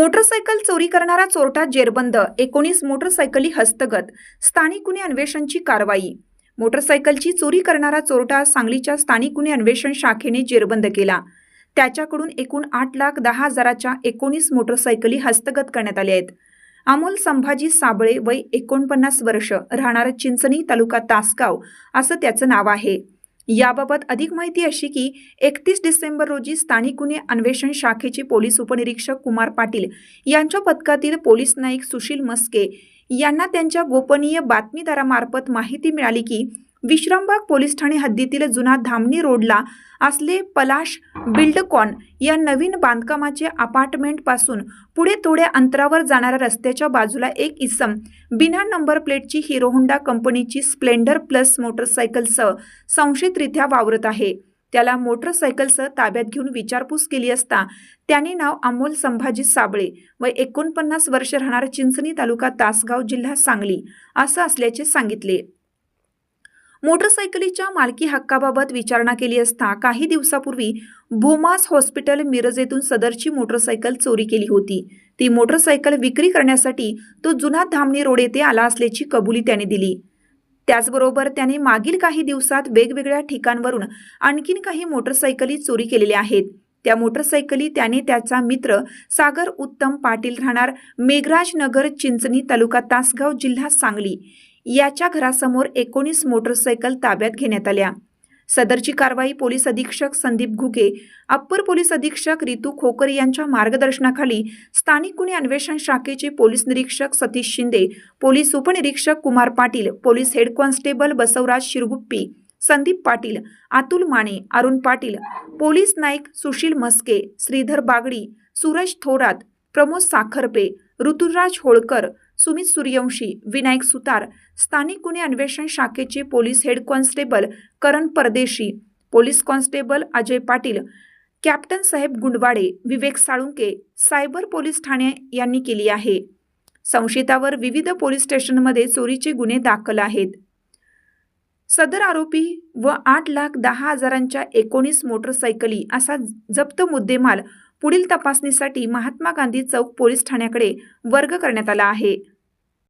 Motorcycle चोरी करणारा चोरटा जेरबंद एकोणीस मोटरसायकली हस्तगत स्थानिक गुन्हे अन्वेषणची कारवाई. मोटरसायकलची चोरी करणारा चोरटा सांगलीच्या स्थानिक गुन्हे अन्वेषण शाखेने जेरबंद केला. त्याच्याकडून एकूण आठ लाख दहा हजाराच्या एकोणीस मोटरसायकली हस्तगत करण्यात आल्या आहेत. अमोल संभाजी साबळे वय एकोणपन्नास वर्ष राहणार चिंचणी तालुका तासगाव असं त्याचं नाव आहे. याबाबत अधिक माहिती अशी की एकतीस डिसेंबर रोजी स्थानिक गुन्हे अन्वेषण शाखेचे पोलीस उपनिरीक्षक कुमार पाटील यांच्या पथकातील पोलीस नाईक सुशील मस्के यांना त्यांच्या गोपनीय बातमीदारामार्फत माहिती मिळाली की विश्रामबाग पोलीस ठाणे हद्दीतील जुना धामणी रोडला असले पलाश बिल्डकॉन या नवीन बांधकामाचे अपार्टमेंटपासून पुढे थोड्या अंतरावर जाणाऱ्या रस्त्याच्या बाजूला एक इसम बिना नंबर प्लेटची हिरो होंडा कंपनीची स्प्लेंडर प्लस मोटरसायकलसह संशयितरित्या वावरत आहे. त्याला मोटरसायकलसह ताब्यात घेऊन विचारपूस केली असता त्याने नाव अमोल संभाजी साबळे व एकोणपन्नास वर्ष राहणार चिंचणी तालुका तासगाव जिल्हा सांगली असं असल्याचे सांगितले. मोटरसायकलीच्या मालकी हक्काबाबत विचारणा केली असता काही दिवसापूर्वी भोमास हॉस्पिटल मिरज येथून सदरची मोटरसायकल चोरी केली होती. ती मोटरसायकल विक्री करण्यासाठी तो जुना धामणी रोड येथे आला असल्याची कबुली त्याने दिली. त्याचबरोबर त्याने मागील काही दिवसात वेगवेगळ्या ठिकाणवरून आणखीन काही मोटरसायकली चोरी केलेल्या आहेत. त्या मोटरसायकली त्याने त्याचा मित्र सागर उत्तम पाटील राहणार मेघराज नगर चिंचणी तालुका तासगाव जिल्हा सांगली. याच्या घरासमोर एकोणीस मोटरसायकल ताब्यात घेण्यात आल्या. सदरची कारवाई पोलीस अधीक्षक संदीप घुगे अप्पर पोलीस अधीक्षक रितू खोकर यांच्या मार्गदर्शनाखाली स्थानिक गुन्हे अन्वेषण शाखेचे पोलीस निरीक्षक सतीश शिंदे पोलीस उपनिरीक्षक Kumar Patil police head constable Basavraj Shirguppi Sandeep Patil Atul Mane Arun Patil police Naik Sushil Maske Shridhar Bagdi Suraj Thorat Pramod Sakharpe Rituraj Holkar Sumit Suryavanshi Vinayak Sutar स्थानिक गुन्हे अन्वेषण शाखेचे police head constable Karan Pardeshi police constable Ajay Patil captain साहेब Gundwade Vivek Salunke cyber police ठाणे यांनी केली आहे. संशयितावर विविध police स्टेशनमध्ये चोरीचे गुन्हे दाखल आहेत. सदर आरोपी व आठ लाख दहा हजारांच्या एकोणीस मोटरसायकली असा जप्त मुद्देमाल पुढील तपासणीसाठी महात्मा गांधी चौक पोलीस ठाण्याकडे वर्ग करण्यात आला आहे.